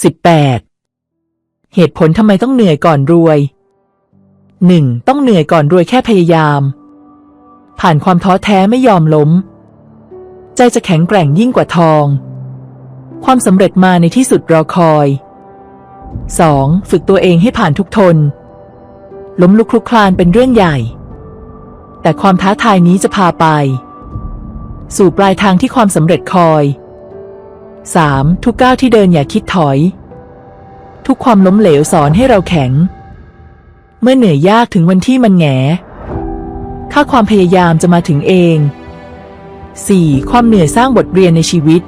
18 เหตุผลทำไมต้องเหนื่อยก่อนรวย 1. ต้องเหนื่อยก่อนรวยแค่พยายาม ผ่านความท้อแท้ไม่ยอมล้ม ใจจะแข็งแกร่งยิ่งกว่าทอง ความสำเร็จมาในที่สุดรอคอย 2. ฝึกตัวเองให้ผ่านทุกทน ล้มลุกคลุกคลานเป็นเรื่องใหญ่ แต่ความท้าทายนี้จะพาไป สู่ปลายทางที่ความสำเร็จคอย 3. ทุกก้าวที่เดินอย่าคิดถอย ทุกความล้มเหลวสอนให้เราแข็ง เมื่อเหนื่อยยากถึงวันที่มันแหงค่าความพยายามจะมาถึงเอง 4. ความเหนื่อยสร้างบทเรียนในชีวิต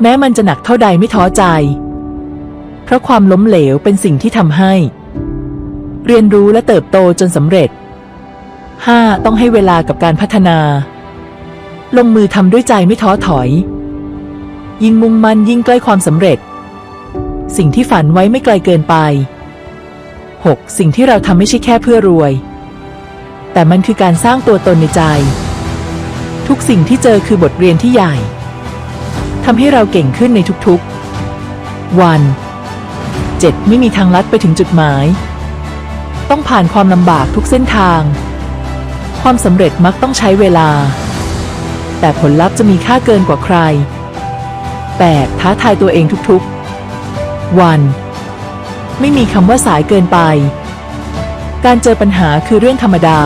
แม้มันจะหนักเท่าใดไม่ท้อใจ เพราะความล้มเหลวเป็นสิ่งที่ทำให้ เรียนรู้และเติบโตจนสำเร็จ 5. ต้องให้เวลากับการพัฒนา ลงมือทำด้วยใจไม่ท้อถอย ยิ่งมุ่งมั่นยิ่งใกล้ความสำเร็จ สิ่งที่ฝันไว้ไม่ไกลเกินไป 6. สิ่งที่เราทำไม่ใช่แค่เพื่อรวย แต่มันคือการสร้างตัวตนในใจ ทุกสิ่งที่เจอคือบทเรียนที่ใหญ่ทำให้เราเก่งขึ้นในทุกๆ วัน 7. ไม่มีทางลัดไปถึงจุดหมาย ต้องผ่านความลำบากทุกเส้นทาง ความสำเร็จมักต้องใช้เวลา แต่ผลลัพธ์จะมีค่าเกินกว่าใคร 8. ท้าทายตัวเองทุกๆ วัน ไม่มีคำว่าสายเกินไป การเจอปัญหาคือเรื่องธรรมดา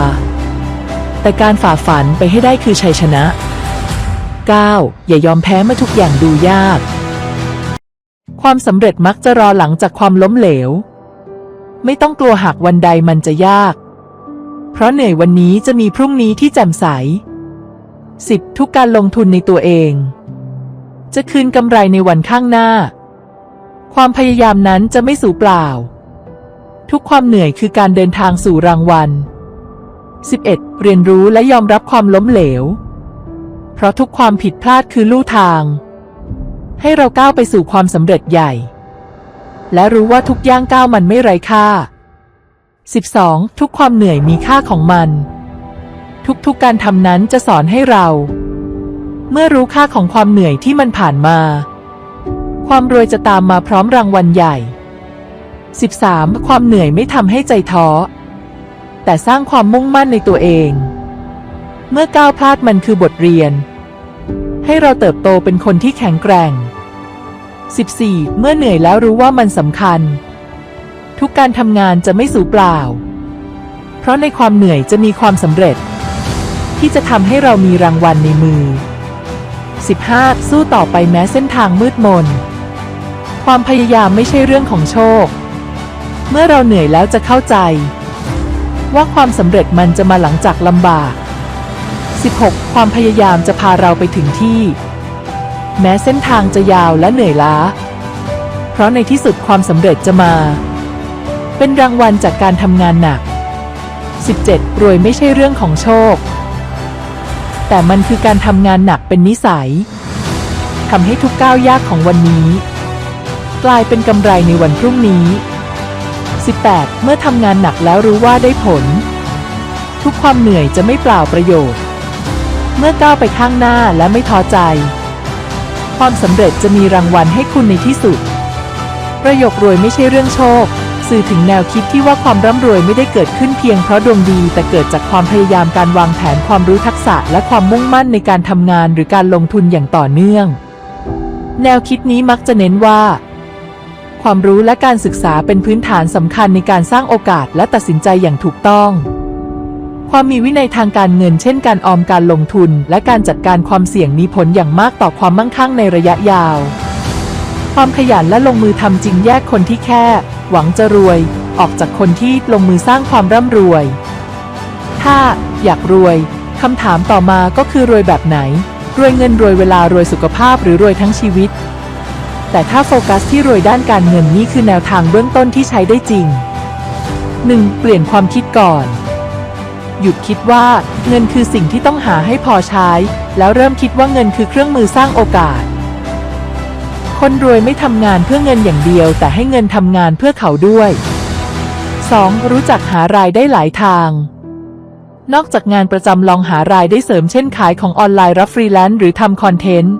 แต่การฝ่าฝันไปให้ได้คือชัยชนะ 9. อย่ายอมแพ้เมื่อทุกอย่างดูยาก ความสำเร็จมักจะรอหลังจากความล้มเหลว ไม่ต้องกลัวหากวันใดมันจะยาก เพราะเหนื่อยวันนี้จะมีพรุ่งนี้ที่แจ่มใส 10. ทุกการลงทุนในตัวเอง จะคืนกำไรในวันข้างหน้า ความพยายามนั้นจะไม่สูญเปล่า ทุกความเหนื่อยคือการเดินทางสู่รางวัล 11. เรียนรู้และยอมรับความล้มเหลว เพราะทุกความผิดพลาดคือลู่ทาง ให้เราก้าวไปสู่ความสำเร็จใหญ่ และรู้ว่าทุกย่างก้าวมันไม่ไร้ค่า 12. ทุกความเหนื่อยมีค่าของมัน ทุกๆการทำนั้นจะสอนให้เรา เมื่อรู้ค่าของความเหนื่อยที่มันผ่านมา ความรวยจะตามมาพร้อมรางวัลใหญ่ 13. ความเหนื่อยไม่ทำให้ใจท้อ แต่สร้างความมุ่งมั่นในตัวเอง เมื่อก้าวพลาดมันคือบทเรียน ให้เราเติบโตเป็นคนที่แข็งแกร่ง 14. เมื่อเหนื่อยแล้วรู้ว่ามันสำคัญ ทุกการทำงานจะไม่สูญเปล่า เพราะในความเหนื่อยจะมีความสำเร็จ ที่จะทำให้เรามีรางวัลในมือ 15. สู้ต่อไปแม้เส้นทางมืดมน ความพยายามไม่ใช่เรื่องของโชค เมื่อเราเหนื่อยแล้วจะเข้าใจ ว่าความสำเร็จมันจะมาหลังจากลำบาก 16. ความพยายามจะพาเราไปถึงที่ แม้เส้นทางจะยาวและเหนื่อยล้า เพราะในที่สุดความสำเร็จจะมา เป็นรางวัลจากการทำงานหนัก 17. รวยไม่ใช่เรื่องของโชค แต่มันคือการทำงานหนักเป็นนิสัยทำให้ทุกก้าวยากของวันนี้ กลายเป็นกำไรในวันพรุ่งนี้ 18. เมื่อทำงานหนักแล้วรู้ว่าได้ผล ทุกความเหนื่อยจะไม่เปล่าประโยชน์ เมื่อก้าวไปข้างหน้าและไม่ท้อใจ ความสำเร็จจะมีรางวัลให้คุณในที่สุด ประโยครวยไม่ใช่เรื่องโชค สื่อถึงแนวคิดที่ว่าความร่ำรวยไม่ได้เกิดขึ้นเพียงเพราะดวงดี แต่เกิดจากความพยายามการวางแผนความรู้ทักษะ และความมุ่งมั่นในการทำงานหรือการลงทุนอย่างต่อเนื่อง แนวคิดนี้มักจะเน้นว่า ความรู้และการศึกษาเป็นพื้นฐานสำคัญในการสร้างโอกาสและตัดสินใจอย่างถูกต้องความมีวินัยทางการเงินเช่นการออมการลงทุน และการจัดการความเสี่ยงมีผลอย่างมากต่อความมั่งคั่งในระยะยาว ความขยันและลงมือทำจริงแยกคนที่แค่ หวังจะรวยออกจากคนที่ลงมือสร้างความร่ำรวย ถ้าอยากรวยคำถามต่อมาก็คือรวยแบบไหน รวยเงินรวยเวลารวยสุขภาพหรือรวยทั้งชีวิต แต่ถ้าโฟกัสที่รวยด้านการเงินนี่คือแนวทางเบื้องต้นที่ใช้ได้จริง 1. เปลี่ยนความคิดก่อน หยุดคิดว่าเงินคือสิ่งที่ต้องหาให้พอใช้ แล้วเริ่มคิดว่าเงินคือเครื่องมือสร้างโอกาส คนรวยไม่ทำงานเพื่อเงินอย่างเดียว แต่ให้เงินทำงานเพื่อเขาด้วย 2. รู้จักหารายได้หลายทาง นอกจากงานประจำลองหารายได้เสริมเช่นขายของออนไลน์รับฟรีแลนซ์หรือทำคอนเทนต์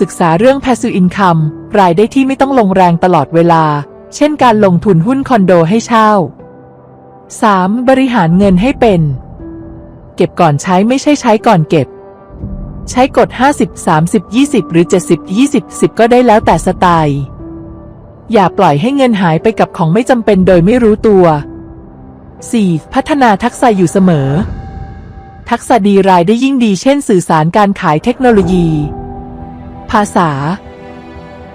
ศึกษาเรื่อง passive income รายได้ที่ไม่ต้องลงแรงตลอดเวลา เช่นการลงทุนหุ้นคอนโดให้เช่า 3. บริหารเงินให้เป็น เก็บก่อนใช้ไม่ใช่ใช้ก่อนเก็บ ใช้กฎ 50 30 20 หรือ 70 20 10 ก็ได้แล้วแต่สไตล์ อย่าปล่อยให้เงินหายไปกับของไม่จำเป็นโดยไม่รู้ตัว 4. พัฒนาทักษะอยู่เสมอ ทักษะดีรายได้ยิ่งดีเช่นสื่อสารการขายเทคโนโลยี ภาษา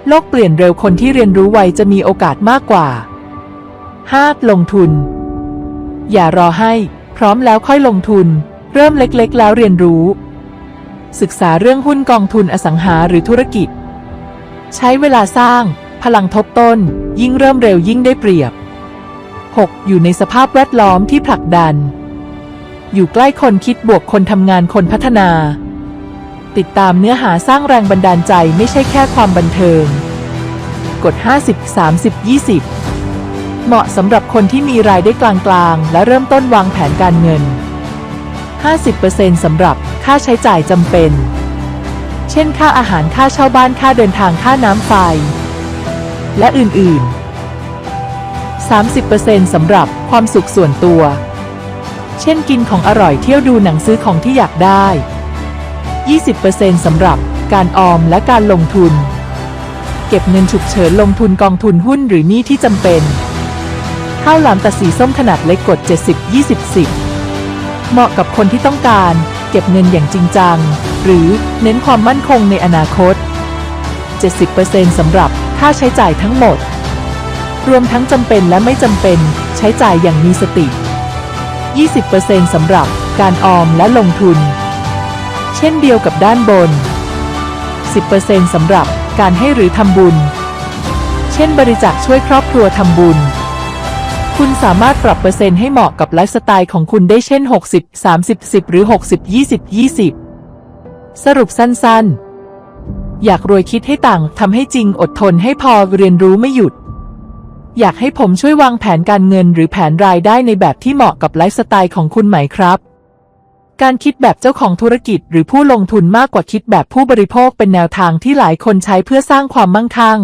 โลกเปลี่ยนเร็วคนที่เรียนรู้ไวจะมีโอกาสมากกว่า 5. ลงทุน อย่ารอให้ พร้อมแล้วค่อยลงทุน เริ่มเล็กๆ แล้วเรียนรู้ ศึกษาเรื่องหุ้นกองทุนอสังหาหรือธุรกิจ ใช้เวลาสร้าง พลังทบต้น ยิ่งเริ่มเร็วยิ่งได้เปรียบ 6. อยู่ในสภาพแวดล้อมที่ผลักดัน อยู่ใกล้คนคิดบวกคนทำงานคนพัฒนา ติดตามเนื้อหาสร้างแรงบันดาลใจไม่ใช่แค่ความบันเทิง กด 50 30 20 เหมาะสำหรับคนที่มีรายได้กลางๆ และเริ่มต้นวางแผนการเงิน 50%สำหรับ ค่าใช้จ่ายจำเป็น เช่นค่าอาหารค่าเช่าบ้านค่าเดินทางค่าน้ำไฟ และอื่น ๆ 30%สำหรับความสุขส่วนตัว เช่นกินของอร่อยเที่ยวดูหนังซื้อของที่อยากได้ 20%สำหรับการออมและการลงทุน เก็บเงินฉุกเฉินลงทุนกองทุนหุ้นหรือหนี้ที่จำเป็นข้าวหลามตัดสีส้มขนาดเล็กกด 70 20 10 เหมาะกับคนที่ต้องการ เก็บเงินอย่างจริงจัง หรือเน้นความมั่นคงในอนาคต 70%สำหรับค่าใช้จ่ายทั้งหมด รวมทั้งจำเป็นและไม่จำเป็นใช้จ่ายอย่างมีสติ 20%สำหรับการออมและลงทุน เช่นเดียวกับด้านบน 10%สำหรับการให้หรือทำบุญ เช่นบริจาคช่วยครอบครัวทำบุญ คุณสามารถปรับเปอร์เซ็นต์ให้เหมาะกับไลฟ์สไตล์ของคุณได้เช่น 60 30 10 หรือ 60 20 20 สรุปสั้นๆ อยากรวยคิดให้ต่างทำให้จริงอดทนให้พอเรียนรู้ไม่หยุด อยากให้ผมช่วยวางแผนการเงินหรือแผนรายได้ในแบบที่เหมาะกับไลฟ์สไตล์ของคุณไหมครับ การคิดแบบเจ้าของธุรกิจหรือผู้ลงทุนมากกว่าคิดแบบผู้บริโภคเป็นแนวทางที่หลายคนใช้เพื่อสร้างความมั่งคั่ง